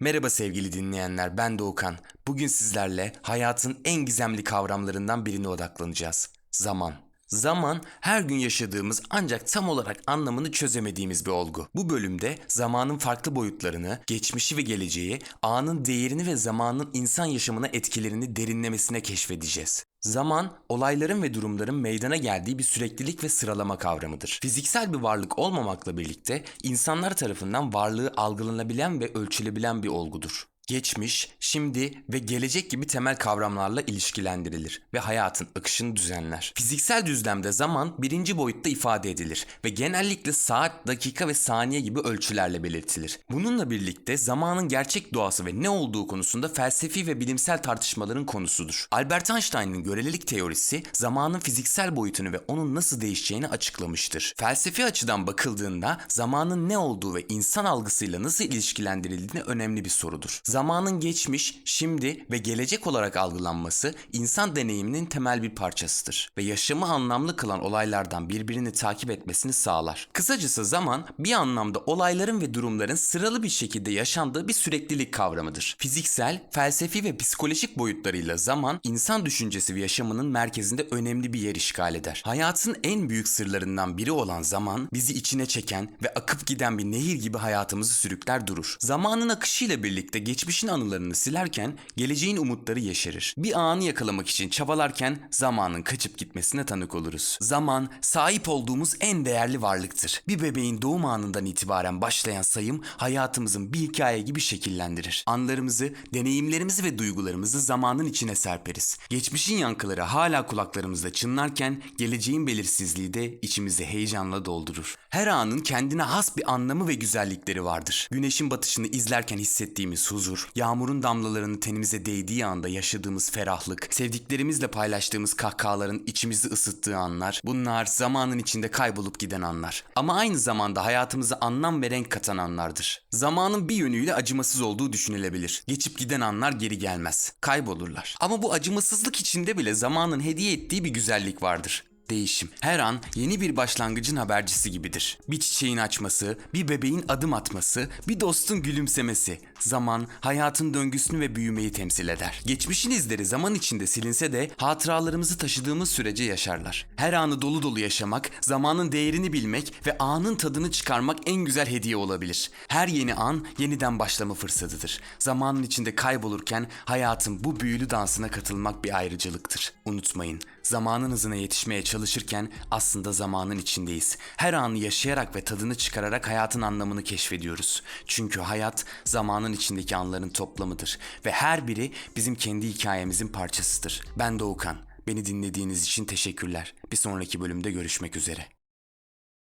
Merhaba sevgili dinleyenler, ben Doğukan. Bugün sizlerle hayatın en gizemli kavramlarından birine odaklanacağız. Zaman. Zaman her gün yaşadığımız ancak tam olarak anlamını çözemediğimiz bir olgu. Bu bölümde zamanın farklı boyutlarını, geçmişi ve geleceği, anın değerini ve zamanın insan yaşamına etkilerini derinlemesine keşfedeceğiz. Zaman, olayların ve durumların meydana geldiği bir süreklilik ve sıralama kavramıdır. Fiziksel bir varlık olmamakla birlikte insanlar tarafından varlığı algılanabilen ve ölçülebilen bir olgudur. Geçmiş, şimdi ve gelecek gibi temel kavramlarla ilişkilendirilir ve hayatın akışını düzenler. Fiziksel düzlemde zaman birinci boyutta ifade edilir ve genellikle saat, dakika ve saniye gibi ölçülerle belirtilir. Bununla birlikte zamanın gerçek doğası ve ne olduğu konusunda felsefi ve bilimsel tartışmaların konusudur. Albert Einstein'ın görelilik teorisi zamanın fiziksel boyutunu ve onun nasıl değişeceğini açıklamıştır. Felsefi açıdan bakıldığında zamanın ne olduğu ve insan algısıyla nasıl ilişkilendirildiğine önemli bir sorudur. Zamanın geçmiş, şimdi ve gelecek olarak algılanması insan deneyiminin temel bir parçasıdır ve yaşamı anlamlı kılan olaylardan birbirini takip etmesini sağlar. Kısacası zaman bir anlamda olayların ve durumların sıralı bir şekilde yaşandığı bir süreklilik kavramıdır. Fiziksel, felsefi ve psikolojik boyutlarıyla zaman insan düşüncesi ve yaşamının merkezinde önemli bir yer işgal eder. Hayatın en büyük sırlarından biri olan zaman bizi içine çeken ve akıp giden bir nehir gibi hayatımızı sürükler durur. Zamanın akışıyla birlikte geçmişin anılarını silerken geleceğin umutları yeşerir. Bir anı yakalamak için çabalarken zamanın kaçıp gitmesine tanık oluruz. Zaman sahip olduğumuz en değerli varlıktır. Bir bebeğin doğum anından itibaren başlayan sayım hayatımızın bir hikaye gibi şekillendirir. Anlarımızı, deneyimlerimizi ve duygularımızı zamanın içine serperiz. Geçmişin yankıları hala kulaklarımızda çınlarken geleceğin belirsizliği de içimizi heyecanla doldurur. Her anın kendine has bir anlamı ve güzellikleri vardır. Güneşin batışını izlerken hissettiğimiz huzur, yağmurun damlalarını tenimize değdiği anda yaşadığımız ferahlık, sevdiklerimizle paylaştığımız kahkahaların içimizi ısıttığı anlar, bunlar zamanın içinde kaybolup giden anlar. Ama aynı zamanda hayatımıza anlam ve renk katan anlardır. Zamanın bir yönüyle acımasız olduğu düşünülebilir. Geçip giden anlar geri gelmez. Kaybolurlar. Ama bu acımasızlık içinde bile zamanın hediye ettiği bir güzellik vardır. Değişim. Her an yeni bir başlangıcın habercisi gibidir. Bir çiçeğin açması, bir bebeğin adım atması, bir dostun gülümsemesi. Zaman, hayatın döngüsünü ve büyümeyi temsil eder. Geçmişin izleri zaman içinde silinse de hatıralarımızı taşıdığımız sürece yaşarlar. Her anı dolu dolu yaşamak, zamanın değerini bilmek ve anın tadını çıkarmak en güzel hediye olabilir. Her yeni an yeniden başlama fırsatıdır. Zamanın içinde kaybolurken hayatın bu büyülü dansına katılmak bir ayrıcalıktır. Unutmayın, zamanın hızına yetişmeye çalışırken aslında zamanın içindeyiz. Her anı yaşayarak ve tadını çıkararak hayatın anlamını keşfediyoruz. Çünkü hayat zamanın içindeki anların toplamıdır ve her biri bizim kendi hikayemizin parçasıdır. Ben Doğukan. Beni dinlediğiniz için teşekkürler. Bir sonraki bölümde görüşmek üzere.